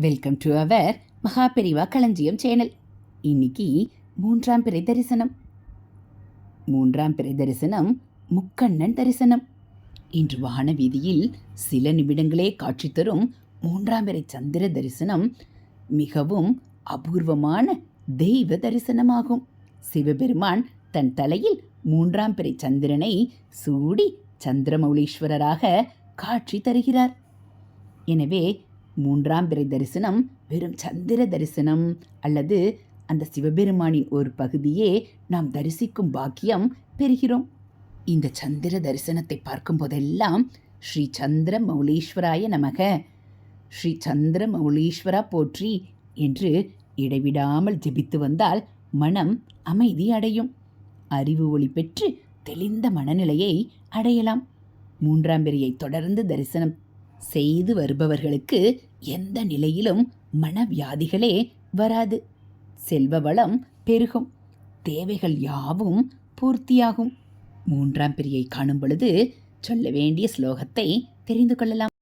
Welcome to our Maha Periyava களஞ்சியம் channel இன்னைக்கு மூன்றாம் பிறை தரிசனம். மூன்றாம் பிறை தரிசனம் முக்கண்ணன் தரிசனம். இன்று வான வீதியில் சில நிமிடங்களே காட்சி தரும் மூன்றாம் பிறை சந்திர தரிசனம் மிகவும் அபூர்வமான தெய்வ தரிசனமாகும். சிவபெருமான் தன் தலையில் மூன்றாம் பிறை சந்திரனை சூடி சந்திரமௌலீஸ்வரராக காட்சி தருகிறார். எனவே மூன்றாம் பிறை தரிசனம் வெறும் சந்திர தரிசனம் அல்லது அந்த சிவபெருமானின் ஒரு பகுதியே நாம் தரிசிக்கும் பாக்கியம் பெறுகிறோம். இந்த சந்திர தரிசனத்தை பார்க்கும் போதெல்லாம் ஸ்ரீ சந்திர மௌலீஸ்வராய நமக. ஸ்ரீ சந்திர மௌலீஸ்வரா போற்றி என்று இடைவிடாமல் ஜெபித்து வந்தால் மனம் அமைதி அடையும். அறிவு ஒளி பெற்று தெளிந்த மனநிலையை அடையலாம். மூன்றாம் பிறையை தொடர்ந்து தரிசனம் செய்து வருபவர்களுக்கு எந்த நிலையிலும் மனவியாதிகளே வராது. செல்வ வளம் பெருகும். தேவைகள் யாவும் பூர்த்தியாகும். மூன்றாம் பிரியை காணும் பொழுது சொல்ல வேண்டிய ஸ்லோகத்தை தெரிந்து கொள்ளலாம்.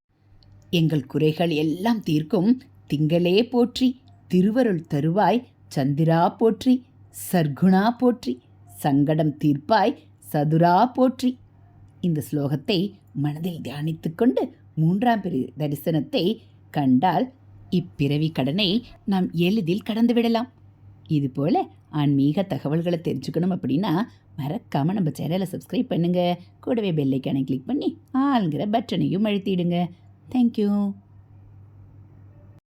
எங்கள் குறைகள் எல்லாம் தீர்க்கும் திங்களே போற்றி திருவருள் தருவாய் சந்திரா போற்றி சர்க்குணா போற்றி சங்கடம் தீர்ப்பாய் சதுரா போற்றி. இந்த ஸ்லோகத்தை மனதில் தியானித்துக்கொண்டு மூன்றாம் பிரி தரிசனத்தை கண்டால் இப்பிறவி கடனை நாம் எளிதில் கடந்து விடலாம். இதுபோல் ஆன்மீக தகவல்களை தெரிஞ்சுக்கணும் அப்படின்னா மறக்காமல் நம்ம சேனலை சப்ஸ்கிரைப் பண்ணுங்கள் கூடவே பெல்லைக்கானை கிளிக் பண்ணி ஆளுங்கிற பட்டனையும் அழுத்திடுங்க. தேங்க்யூ